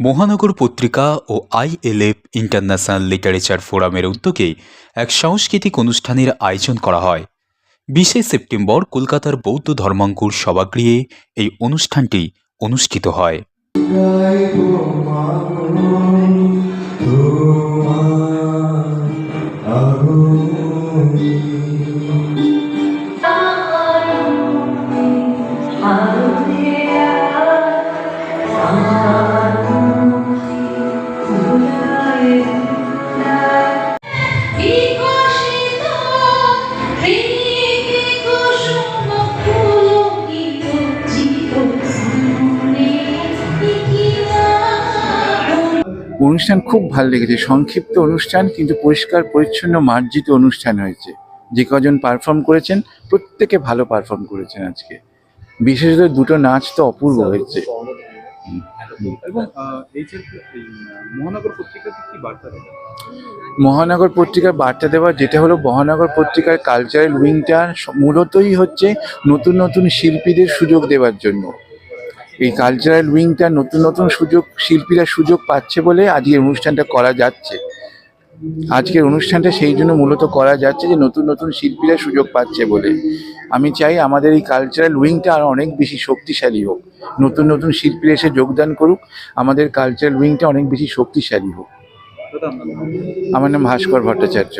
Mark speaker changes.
Speaker 1: মহানগর পত্রিকা ও আইএলএফ international literature ফোরামের উদ্যোগে এক সাংস্কৃতিক অনুষ্ঠানের আয়োজন করা হয়। বিশে সেপ্টেম্বর কলকাতার বৌদ্ধ ধর্মাঙ্কুর সভাগৃহে এই অনুষ্ঠানটি অনুষ্ঠিত হয়।
Speaker 2: অনুষ্ঠান খুব ভালো লেগেছে সংক্ষিপ্ত অনুষ্ঠান কিন্তু পরিষ্কার পরিচ্ছন্ন মার্জিত অনুষ্ঠান হয়েছে যে কজন পারফর্ম করেছেন প্রত্যেকে ভালো পারফর্ম করেছেন আজকে বিশেষত দুটো নাচ তো অপূর্ব হয়েছে
Speaker 3: মহানগর
Speaker 2: পত্রিকার বার্তা দেওয়া যেটা হলো মহানগর পত্রিকার কালচারাল উইংটা মূলতই হচ্ছে নতুন নতুন শিল্পীদের সুযোগ দেওয়ার জন্য এই কালচারাল উইংটা নতুন নতুন সুযোগ, শিল্পীরা সুযোগ পাচ্ছে বলে আজকের অনুষ্ঠানটা করা যাচ্ছে। আজকের অনুষ্ঠানটা সেই জন্য মূলত করা যাচ্ছে যে নতুন নতুন শিল্পীরা সুযোগ পাচ্ছে বলে। আমি চাই আমাদের এই কালচারাল উইংটা আরও অনেক বেশি শক্তিশালী হোক। নতুন নতুন শিল্পীরা এসে যোগদান করুক, আমাদের কালচারাল উইংটা অনেক বেশি শক্তিশালী হোক? আমার নাম ভাস্কর ভট্টাচার্য।